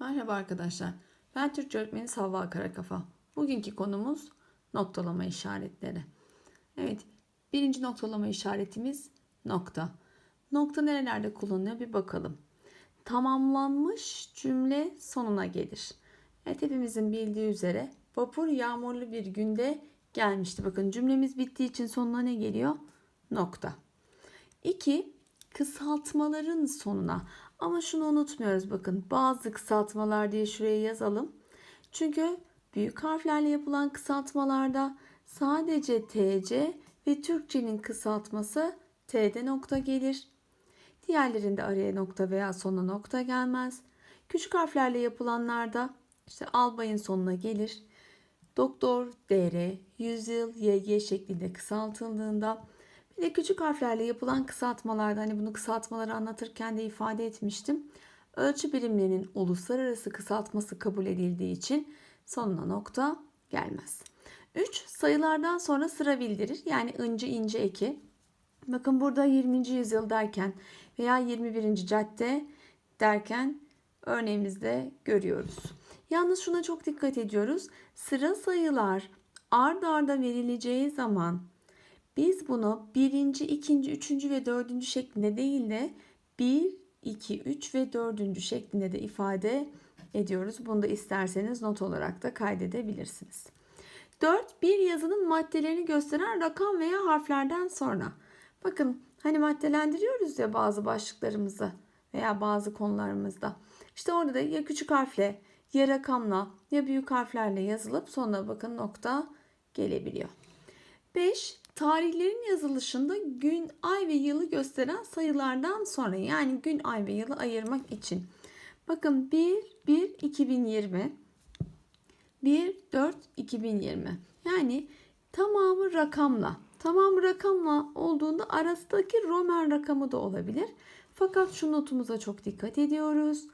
Merhaba arkadaşlar. Ben Türkçe öğretmeni Savva Karakafa. Bugünkü konumuz noktalama işaretleri. Evet, birinci noktalama işaretimiz nokta. Nokta nerelerde kullanılıyor bir bakalım. Tamamlanmış cümle sonuna gelir. Evet, hepimizin bildiği üzere vapur yağmurlu bir günde gelmişti. Bakın cümlemiz bittiği için sonuna ne geliyor? Nokta. 2. Kısaltmaların sonuna. Ama şunu unutmuyoruz bakın. Bazı kısaltmalar diye şuraya yazalım. Çünkü büyük harflerle yapılan kısaltmalarda sadece TC ve Türkçenin kısaltması T'de nokta gelir. Diğerlerinde araya nokta veya sonuna nokta gelmez. Küçük harflerle yapılanlarda işte albayın sonuna gelir. Doktor, DR, yüzyıl, YG şeklinde kısaltıldığında de küçük harflerle yapılan kısaltmalarda hani bunu kısaltmaları anlatırken de ifade etmiştim. Ölçü birimlerinin uluslararası kısaltması kabul edildiği için sonuna nokta gelmez. 3. Sayılardan sonra sıra bildirir. Yani ince ince eki. Bakın burada 20. yüzyıl derken veya 21. cadde derken örneğimizde görüyoruz. Yalnız şuna çok dikkat ediyoruz. Sıra sayılar ard arda verileceği zaman biz bunu birinci, ikinci, üçüncü ve dördüncü şeklinde değil de bir, iki, üç ve dördüncü şeklinde de ifade ediyoruz. Bunu da isterseniz not olarak da kaydedebilirsiniz. 4. Bir yazının maddelerini gösteren rakam veya harflerden sonra. Bakın hani maddelendiriyoruz ya bazı başlıklarımızı veya bazı konularımızda. İşte orada da ya küçük harfle ya rakamla ya büyük harflerle yazılıp sonra bakın nokta gelebiliyor. 5. Tarihlerin yazılışında gün, ay ve yılı gösteren sayılardan sonra yani gün, ay ve yılı ayırmak için. Bakın 1, 1, 2020, 1, 4, 2020. Yani tamamı rakamla. Tamamı rakamla olduğunda arasındaki Roman rakamı da olabilir. Fakat şu notumuza çok dikkat ediyoruz.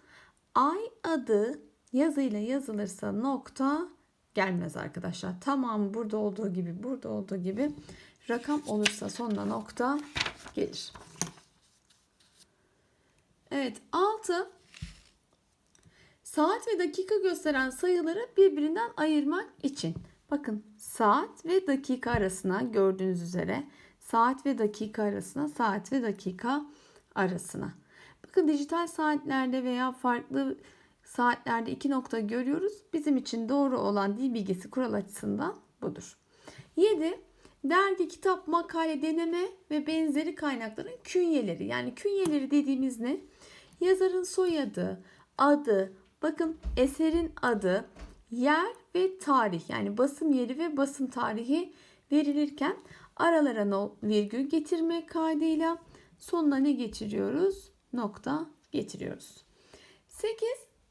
Ay adı yazıyla yazılırsa nokta gelmez arkadaşlar. Tamam burada olduğu gibi burada olduğu gibi rakam olursa sonuna nokta gelir. Evet 6 saat ve dakika gösteren sayıları birbirinden ayırmak için. Bakın saat ve dakika arasına gördüğünüz üzere saat ve dakika arasına saat ve dakika arasına. Bakın dijital saatlerde veya farklı saatlerde iki nokta görüyoruz. Bizim için doğru olan dil bilgisi kural açısından budur. 7. Dergi, kitap, makale, deneme ve benzeri kaynakların künyeleri. Yani künyeleri dediğimiz ne? Yazarın soyadı, adı, bakın eserin adı, yer ve tarih yani basım yeri ve basım tarihi verilirken aralara virgül getirmek kaydıyla sonuna ne getiriyoruz? Nokta getiriyoruz. 8.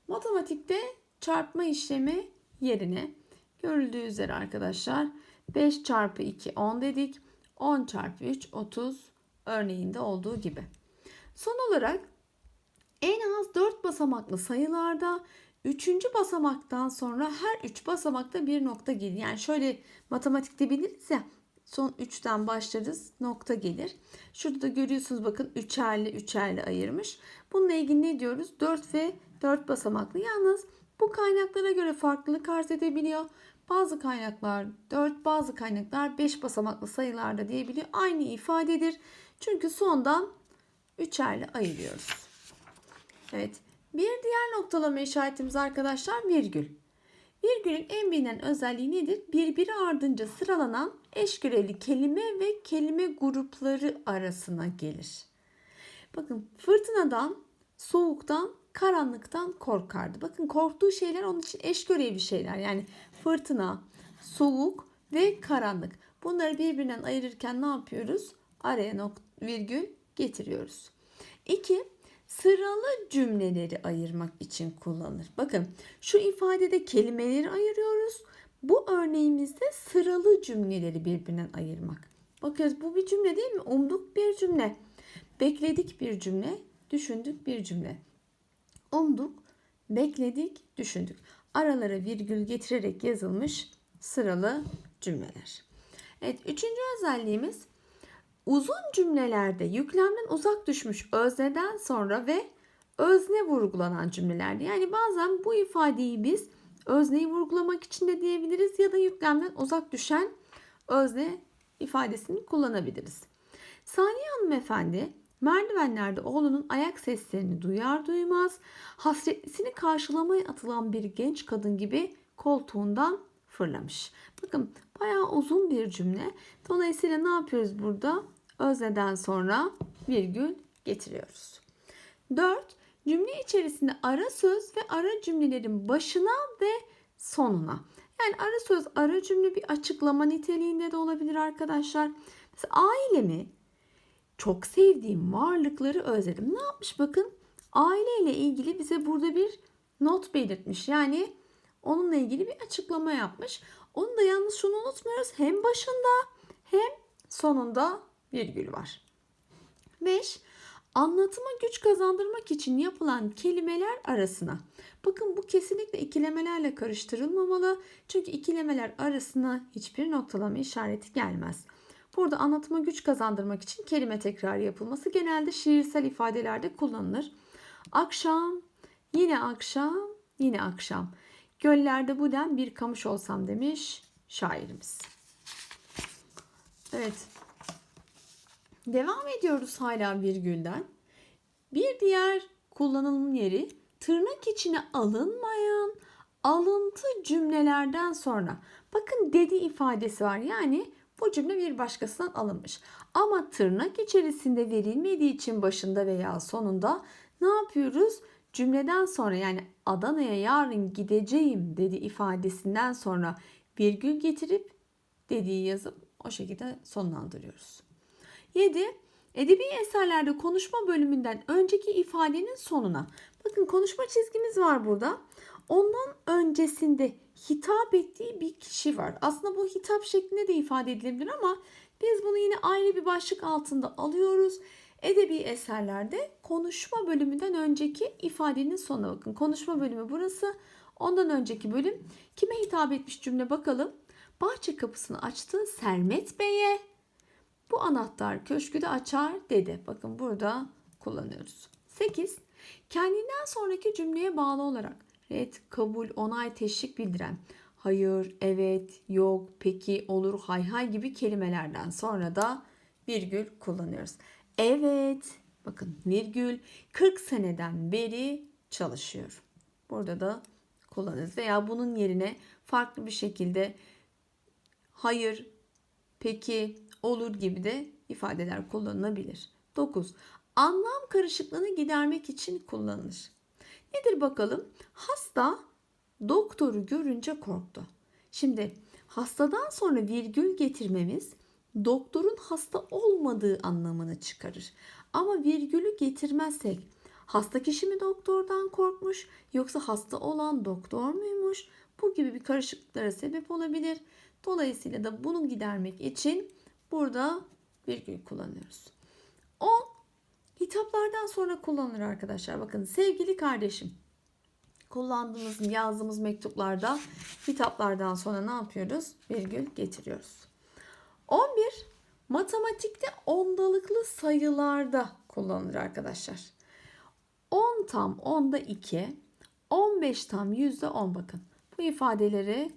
Matematikte çarpma işlemi yerine görüldüğü üzere arkadaşlar 5 çarpı 2 10 dedik. 10 çarpı 3 30 örneğinde olduğu gibi. Son olarak en az 4 basamaklı sayılarda 3. basamaktan sonra her 3 basamakta bir nokta gelir. Yani şöyle matematikte biliriz ya son 3'ten başlarız nokta gelir. Şurada da görüyorsunuz bakın üçerli üçerli ayırmış. Bununla ilgili ne diyoruz? 4 ve 4 basamaklı. Yalnız bu kaynaklara göre farklılık arz edebiliyor. Bazı kaynaklar 4, bazı kaynaklar 5 basamaklı sayılarda diyebiliyor. Aynı ifadedir. Çünkü sondan üçerli ayırıyoruz. Evet. Bir diğer noktalama işaretimiz arkadaşlar virgül. Virgülün en bilinen özelliği nedir? Birbiri ardınca sıralanan eşgöreli kelime ve kelime grupları arasına gelir. Bakın fırtınadan, soğuktan, karanlıktan korkardı. Bakın korktuğu şeyler onun için eşgöreli şeyler. Yani fırtına, soğuk ve karanlık. Bunları birbirinden ayırırken ne yapıyoruz? Araya nokta, virgül getiriyoruz. 2 sıralı cümleleri ayırmak için kullanılır. Bakın şu ifadede kelimeleri ayırıyoruz. Bu örneğimizde sıralı cümleleri birbirinden ayırmak. Bakıyoruz bu bir cümle değil mi? Umduk bir cümle. Bekledik bir cümle. Düşündük bir cümle. Umduk, bekledik, düşündük. Aralara virgül getirerek yazılmış sıralı cümleler. Evet üçüncü özelliğimiz Uzun cümlelerde yüklemden uzak düşmüş özneden sonra ve özne vurgulanan cümlelerdi. Yani bazen bu ifadeyi biz özneyi vurgulamak için de diyebiliriz ya da yüklemden uzak düşen özne ifadesini kullanabiliriz. Saniye hanımefendi merdivenlerde oğlunun ayak seslerini duyar duymaz hasretlisini karşılamaya atılan bir genç kadın gibi koltuğundan fırlamış. Bakın bayağı uzun bir cümle. Dolayısıyla ne yapıyoruz burada? Özneden sonra virgül getiriyoruz. 4. Cümle içerisinde ara söz ve ara cümlelerin başına ve sonuna. Yani ara söz, ara cümle bir açıklama niteliğinde de olabilir arkadaşlar. Mesela ailemi çok sevdiğim varlıkları özledim. Ne yapmış bakın? Aileyle ilgili bize burada bir not belirtmiş. Yani onunla ilgili bir açıklama yapmış. Onu da yalnız şunu unutmuyoruz. Hem başında hem sonunda virgül var. 5. Anlatıma güç kazandırmak için yapılan kelimeler arasına. Bakın bu kesinlikle ikilemelerle karıştırılmamalı. Çünkü ikilemeler arasına hiçbir noktalama işareti gelmez. Burada anlatıma güç kazandırmak için kelime tekrarı yapılması genelde şiirsel ifadelerde kullanılır. Akşam, yine akşam, yine akşam. Göllerde bu dem bir kamış olsam demiş şairimiz. Evet. Devam ediyoruz hala virgülden. Bir diğer kullanılım yeri tırnak içine alınmayan alıntı cümlelerden sonra. Bakın dedi ifadesi var. Yani bu cümle bir başkasından alınmış. Ama tırnak içerisinde verilmediği için başında veya sonunda ne yapıyoruz? Cümleden sonra yani Adana'ya yarın gideceğim dedi ifadesinden sonra virgül getirip dediği yazıp o şekilde sonlandırıyoruz. 7. Edebi eserlerde konuşma bölümünden önceki ifadenin sonuna. Bakın konuşma çizgimiz var burada. Ondan öncesinde hitap ettiği bir kişi var. Aslında bu hitap şeklinde de ifade edilebilir ama biz bunu yine ayrı bir başlık altında alıyoruz. Edebi eserlerde konuşma bölümünden önceki ifadenin sonuna bakın. Konuşma bölümü burası. Ondan önceki bölüm kime hitap etmiş cümle bakalım. Bahçe kapısını açtı Sermet Bey'e. Bu anahtar köşkü de açar dedi. Bakın burada kullanıyoruz. 8. Kendinden sonraki cümleye bağlı olarak red, kabul, onay, teşvik bildiren hayır, evet, yok, peki, olur, hay hay gibi kelimelerden sonra da virgül kullanıyoruz. Evet, bakın virgül 40 seneden beri çalışıyor. Burada da kullanırız veya bunun yerine farklı bir şekilde hayır, peki, olur gibi de ifadeler kullanılabilir. 9. Anlam karışıklığını gidermek için kullanılır. Nedir bakalım? Hasta doktoru görünce korktu. Şimdi hastadan sonra virgül getirmemiz doktorun hasta olmadığı anlamını çıkarır. Ama virgülü getirmezsek hasta kişi mi doktordan korkmuş yoksa hasta olan doktor muymuş? Bu gibi bir karışıklıklara sebep olabilir. Dolayısıyla da bunu gidermek için burada virgül kullanıyoruz. 10 hitaplardan sonra kullanılır arkadaşlar. Bakın sevgili kardeşim kullandığımız yazdığımız mektuplarda hitaplardan sonra ne yapıyoruz? Virgül getiriyoruz. 11 matematikte ondalıklı sayılarda kullanılır arkadaşlar. 10 tam 10'da 2, 15 tam yüzde 10 bakın. Bu ifadeleri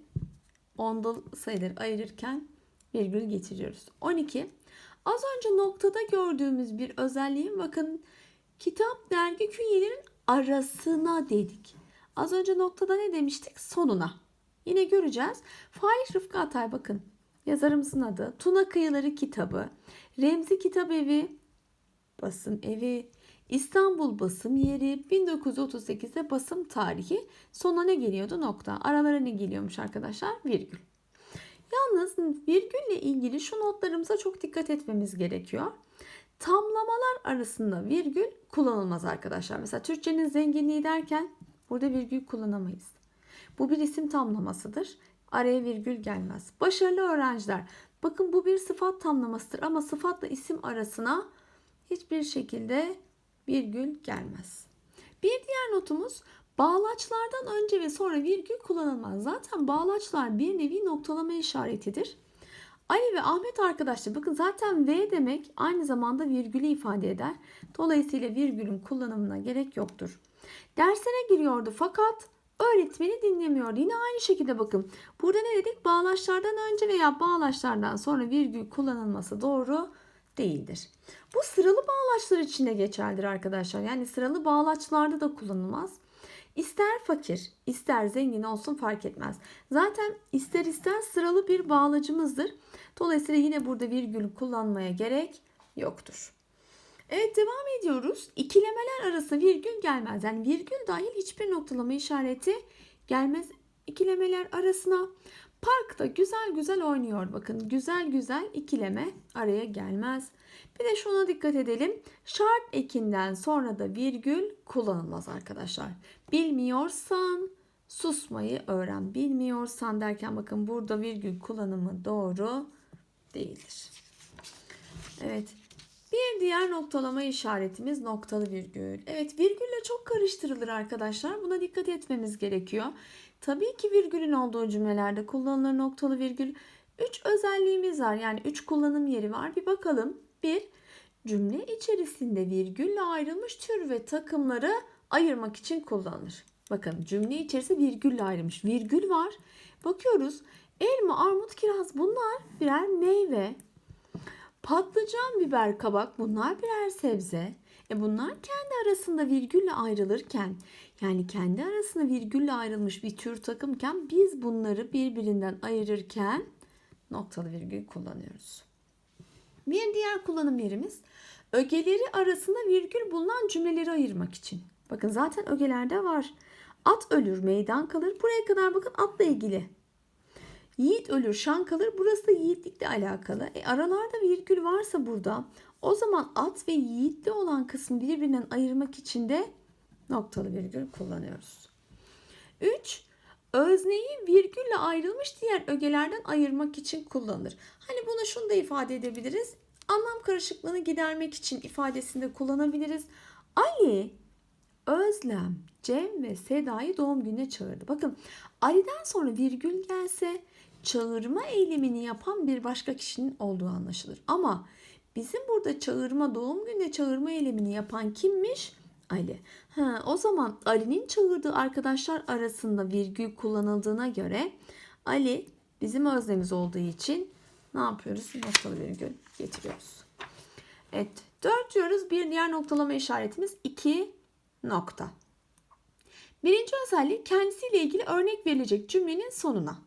ondalı sayıları ayırırken virgül getiriyoruz. 12. Az önce noktada gördüğümüz bir özelliğin bakın kitap dergi künyelerin arasına dedik. Az önce noktada ne demiştik? Sonuna. Yine göreceğiz. Falih Rıfkı Atay bakın. Yazarımızın adı. Tuna Kıyıları kitabı. Remzi Kitap Evi. Basım Evi. İstanbul basım yeri 1938'de basım tarihi sonuna ne geliyordu nokta aralara ne geliyormuş arkadaşlar virgül. Yalnız virgülle ilgili şu notlarımıza çok dikkat etmemiz gerekiyor. Tamlamalar arasında virgül kullanılmaz arkadaşlar. Mesela Türkçenin zenginliği derken burada virgül kullanamayız. Bu bir isim tamlamasıdır. Araya virgül gelmez. Başarılı öğrenciler. Bakın bu bir sıfat tamlamasıdır ama sıfatla isim arasına hiçbir şekilde virgül gelmez. Bir diğer notumuz bağlaçlardan önce ve sonra virgül kullanılmaz. Zaten bağlaçlar bir nevi noktalama işaretidir. Ali ve Ahmet arkadaşlar bakın zaten V demek aynı zamanda virgülü ifade eder. Dolayısıyla virgülün kullanımına gerek yoktur. Dersine giriyordu fakat öğretmeni dinlemiyordu. Yine aynı şekilde bakın. Burada ne dedik? Bağlaçlardan önce veya bağlaçlardan sonra virgül kullanılması doğru değildir. Bu sıralı bağlaçlar içinde geçerlidir arkadaşlar. Yani sıralı bağlaçlarda da kullanılmaz. İster fakir, ister zengin olsun fark etmez. Zaten ister ister sıralı bir bağlacımızdır. Dolayısıyla yine burada virgül kullanmaya gerek yoktur. Evet devam ediyoruz. İkilemeler arası virgül gelmez. Yani virgül dahil hiçbir noktalama işareti gelmez ikilemeler arasına. Parkta güzel güzel oynuyor. Bakın güzel güzel ikileme araya gelmez. Bir de şuna dikkat edelim. Şart ekinden sonra da virgül kullanılmaz arkadaşlar. Bilmiyorsan susmayı öğren. Bilmiyorsan derken bakın burada virgül kullanımı doğru değildir. Evet. Bir diğer noktalama işaretimiz noktalı virgül. Evet virgülle çok karıştırılır arkadaşlar. Buna dikkat etmemiz gerekiyor. Tabii ki virgülün olduğu cümlelerde kullanılır noktalı virgül. Üç özelliğimiz var. Yani üç kullanım yeri var. Bir bakalım. Bir, cümle içerisinde virgülle ayrılmış tür ve takımları ayırmak için kullanılır. Bakın cümle içerisinde virgülle ayrılmış. Virgül var. Bakıyoruz. Elma, armut, kiraz bunlar birer meyve. Patlıcan, biber, kabak bunlar birer sebze. E bunlar kendi arasında virgülle ayrılırken yani kendi arasında virgülle ayrılmış bir tür takımken biz bunları birbirinden ayırırken noktalı virgül kullanıyoruz. Bir diğer kullanım yerimiz ögeleri arasında virgül bulunan cümleleri ayırmak için. Bakın zaten ögelerde var. At ölür, meydan kalır. Buraya kadar bakın atla ilgili. Yiğit ölür, şan kalır. Burası da yiğitlikle alakalı. E aralarda virgül varsa burada o zaman at ve yiğitli olan kısmı birbirinden ayırmak için de noktalı virgül kullanıyoruz. 3. Özneyi virgülle ayrılmış diğer ögelerden ayırmak için kullanılır. Hani bunu şunu da ifade edebiliriz. Anlam karışıklığını gidermek için ifadesinde kullanabiliriz. Ali, Özlem, Cem ve Seda'yı doğum gününe çağırdı. Bakın Ali'den sonra virgül gelse çağırma eylemini yapan bir başka kişinin olduğu anlaşılır. Ama bizim burada çağırma doğum gününe çağırma eylemini yapan kimmiş? Ali. Ha, o zaman Ali'nin çağırdığı arkadaşlar arasında virgül kullanıldığına göre Ali bizim öznemiz olduğu için ne yapıyoruz? Noktalı virgül getiriyoruz. Evet. 4 diyoruz. Bir diğer noktalama işaretimiz 2 nokta. Birinci özellik kendisiyle ilgili örnek verilecek cümlenin sonuna.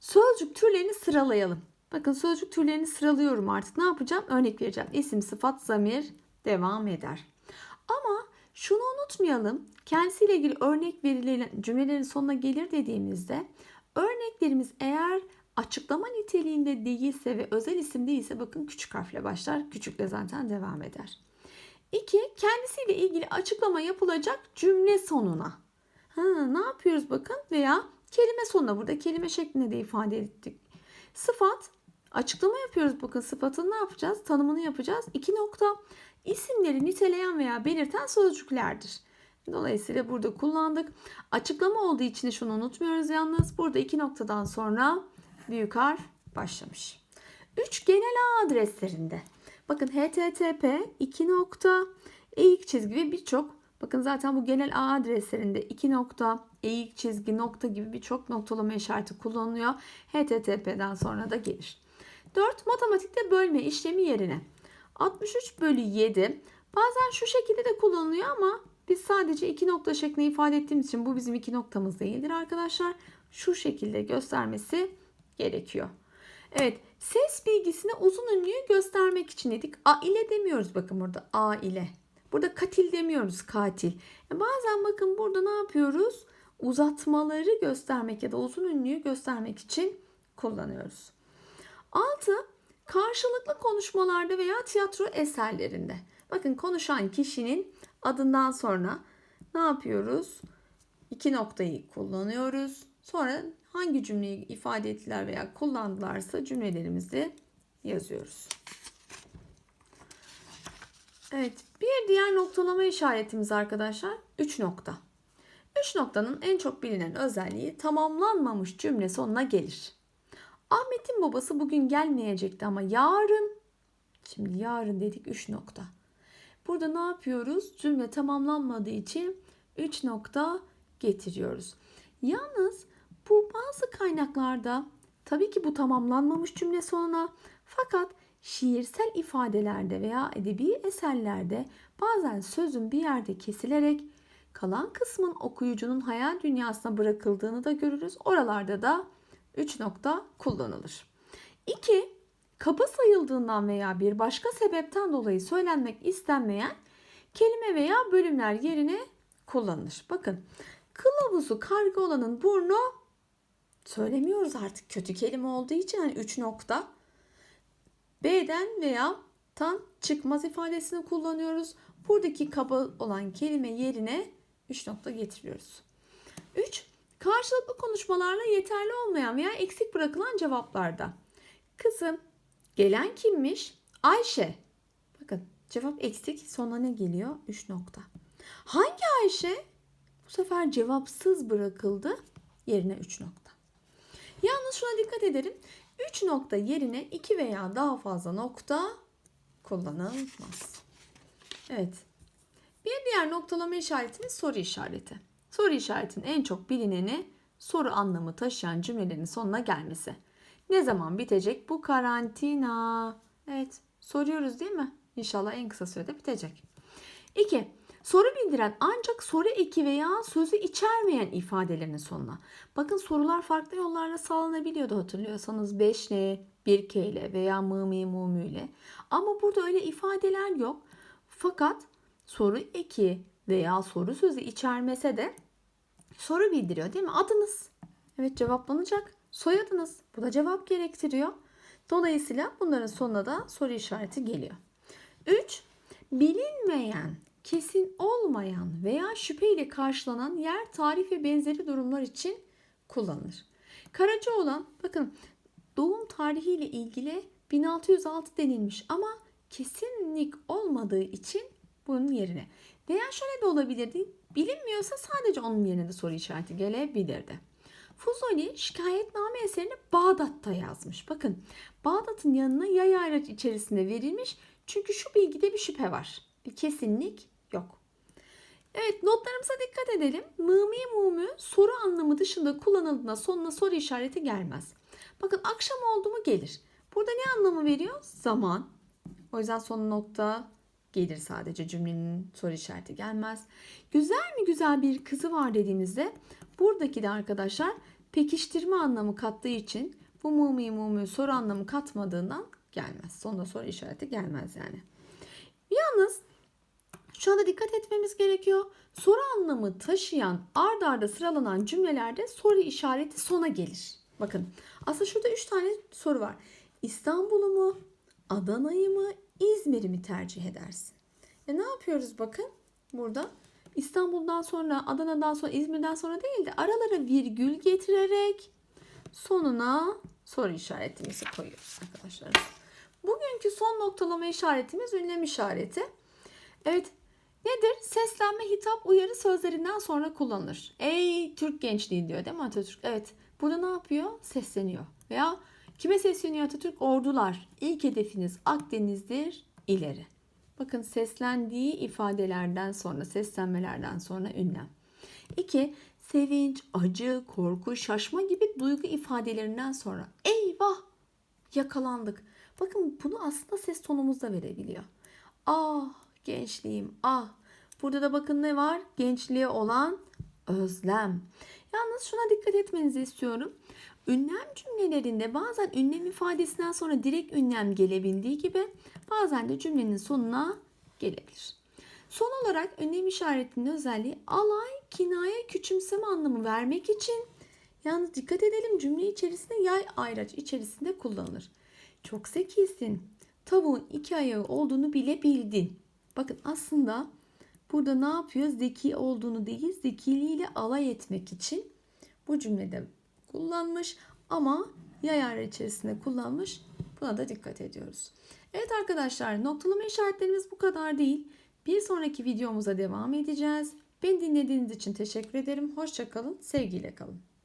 Sözcük türlerini sıralayalım. Bakın sözcük türlerini sıralıyorum artık. Ne yapacağım? Örnek vereceğim. İsim, sıfat, zamir devam eder. Ama şunu unutmayalım. Kendisiyle ilgili örnek verilen cümlelerin sonuna gelir dediğimizde örneklerimiz eğer açıklama niteliğinde değilse ve özel isim değilse bakın küçük harfle başlar. Küçükle zaten devam eder. 2. Kendisiyle ilgili açıklama yapılacak cümle sonuna. Ha, ne yapıyoruz bakın veya kelime sonuna burada kelime şeklinde de ifade ettik. Sıfat açıklama yapıyoruz bakın sıfatını ne yapacağız? Tanımını yapacağız. 2 nokta isimleri niteleyen veya belirten sözcüklerdir. Dolayısıyla burada kullandık. Açıklama olduğu için de şunu unutmuyoruz yalnız. Burada iki noktadan sonra büyük harf başlamış. 3 genel ağ adreslerinde. Bakın http 2 nokta eğik çizgi ve birçok bakın zaten bu genel ağ adreslerinde 2 nokta eğik çizgi nokta gibi birçok noktalama işareti kullanılıyor. http'den sonra da gelir. 4 matematikte bölme işlemi yerine 63 bölü 7 bazen şu şekilde de kullanılıyor ama biz sadece iki nokta şeklinde ifade ettiğimiz için bu bizim iki noktamız değildir arkadaşlar. Şu şekilde göstermesi gerekiyor. Evet ses bilgisini uzun ünlüyü göstermek için dedik. A ile demiyoruz bakın burada A ile. Burada katil demiyoruz katil. E bazen bakın burada ne yapıyoruz? Uzatmaları göstermek ya da uzun ünlüyü göstermek için kullanıyoruz. 6. Karşılıklı konuşmalarda veya tiyatro eserlerinde. Bakın konuşan kişinin adından sonra ne yapıyoruz? İki noktayı kullanıyoruz. Sonra hangi cümleyi ifade ettiler veya kullandılarsa cümlelerimizi yazıyoruz. Evet, bir diğer noktalama işaretimiz arkadaşlar 3 nokta. 3 noktanın en çok bilinen özelliği tamamlanmamış cümle sonuna gelir. Ahmet'in babası bugün gelmeyecekti ama yarın şimdi yarın dedik 3 nokta. Burada ne yapıyoruz? Cümle tamamlanmadığı için 3 nokta getiriyoruz. Yalnız bu bazı kaynaklarda tabii ki bu tamamlanmamış cümle sonuna fakat şiirsel ifadelerde veya edebi eserlerde bazen sözün bir yerde kesilerek kalan kısmın okuyucunun hayal dünyasına bırakıldığını da görürüz. Oralarda da 3 nokta kullanılır. 2. Kaba sayıldığından veya bir başka sebepten dolayı söylenmek istenmeyen kelime veya bölümler yerine kullanılır. Bakın kılavuzu karga olanın burnu söylemiyoruz artık kötü kelime olduğu için yani 3 nokta. B'den veya tan çıkmaz ifadesini kullanıyoruz. Buradaki kaba olan kelime yerine 3 nokta getiriyoruz. 3. Karşılıklı konuşmalarla yeterli olmayan veya eksik bırakılan cevaplarda. Kızım, gelen kimmiş? Ayşe. Bakın cevap eksik. Sonra ne geliyor? 3 nokta. Hangi Ayşe? Bu sefer cevapsız bırakıldı. Yerine 3 nokta. Yalnız şuna dikkat edelim. 3 nokta yerine 2 veya daha fazla nokta kullanılmaz. Evet. Bir diğer noktalama işaretimiz soru işareti. Soru işaretinin en çok bilineni soru anlamı taşıyan cümlelerin sonuna gelmesi. Ne zaman bitecek bu karantina? Evet, soruyoruz değil mi? İnşallah en kısa sürede bitecek. 2. Soru bildiren ancak soru eki veya sözü içermeyen ifadelerin sonuna. Bakın sorular farklı yollarla sağlanabiliyordu hatırlıyorsanız 5 ile, 1 k ile veya mı mi mu mü ile. Ama burada öyle ifadeler yok. Fakat soru eki veya soru sözü içermese de soru bildiriyor değil mi? Adınız. Evet cevaplanacak. Soyadınız. Bu da cevap gerektiriyor. Dolayısıyla bunların sonuna da soru işareti geliyor. 3. Bilinmeyen, kesin olmayan veya şüpheyle karşılanan yer, tarih ve benzeri durumlar için kullanılır. Karacaoğlan bakın doğum tarihiyle ilgili 1606 denilmiş ama kesinlik olmadığı için bunun yerine. Veya şöyle de olabilirdi. Bilinmiyorsa sadece onun yerine de soru işareti gelebilirdi. Fuzuli şikayetname eserini Bağdat'ta yazmış. Bakın Bağdat'ın yanına yay ayraç içerisinde verilmiş. Çünkü şu bilgide bir şüphe var. Bir kesinlik yok. Evet notlarımıza dikkat edelim. Mımi mumü soru anlamı dışında kullanıldığında sonuna soru işareti gelmez. Bakın akşam oldu mu gelir. Burada ne anlamı veriyor? Zaman. O yüzden son nokta gelir sadece cümlenin soru işareti gelmez. Güzel mi güzel bir kızı var dediğimizde buradaki de arkadaşlar pekiştirme anlamı kattığı için bu mumi mumi soru anlamı katmadığından gelmez. Sonunda soru işareti gelmez yani. Yalnız şu anda dikkat etmemiz gerekiyor. Soru anlamı taşıyan ard arda sıralanan cümlelerde soru işareti sona gelir. Bakın aslında şurada 3 tane soru var. İstanbul'u mu, Adana'yı mı, İzmir'i mi tercih edersin? E ne yapıyoruz bakın burada? İstanbul'dan sonra, Adana'dan sonra, İzmir'den sonra değil de aralara virgül getirerek sonuna soru işaretimizi koyuyoruz arkadaşlar. Bugünkü son noktalama işaretimiz ünlem işareti. Evet nedir? Seslenme, hitap, uyarı sözlerinden sonra kullanılır. Ey Türk gençliği diyor değil mi Atatürk? Evet. Burada ne yapıyor? Sesleniyor. Veya kime sesleniyor Atatürk? Ordular. İlk hedefiniz Akdeniz'dir ileri. Bakın seslendiği ifadelerden sonra, seslenmelerden sonra ünlem. 2. Sevinç, acı, korku, şaşma gibi duygu ifadelerinden sonra eyvah yakalandık. Bakın bunu aslında ses tonumuzda verebiliyor. Ah gençliğim ah. Burada da bakın ne var? Gençliğe olan özlem. Yalnız şuna dikkat etmenizi istiyorum. Ünlem cümlelerinde bazen ünlem ifadesinden sonra direkt ünlem gelebildiği gibi bazen de cümlenin sonuna gelebilir. Son olarak ünlem işaretinin özelliği alay, kinaye, küçümseme anlamı vermek için yalnız dikkat edelim cümle içerisinde yay ayraç içerisinde kullanılır. Çok zekisin. Tavuğun iki ayağı olduğunu bile bildin. Bakın aslında burada ne yapıyor? Zeki olduğunu değil, zekiliğiyle alay etmek için bu cümlede kullanmış ama yay ayraç içerisinde kullanmış. Buna da dikkat ediyoruz. Evet arkadaşlar noktalama işaretlerimiz bu kadar değil. Bir sonraki videomuza devam edeceğiz. Beni dinlediğiniz için teşekkür ederim. Hoşçakalın, sevgiyle kalın.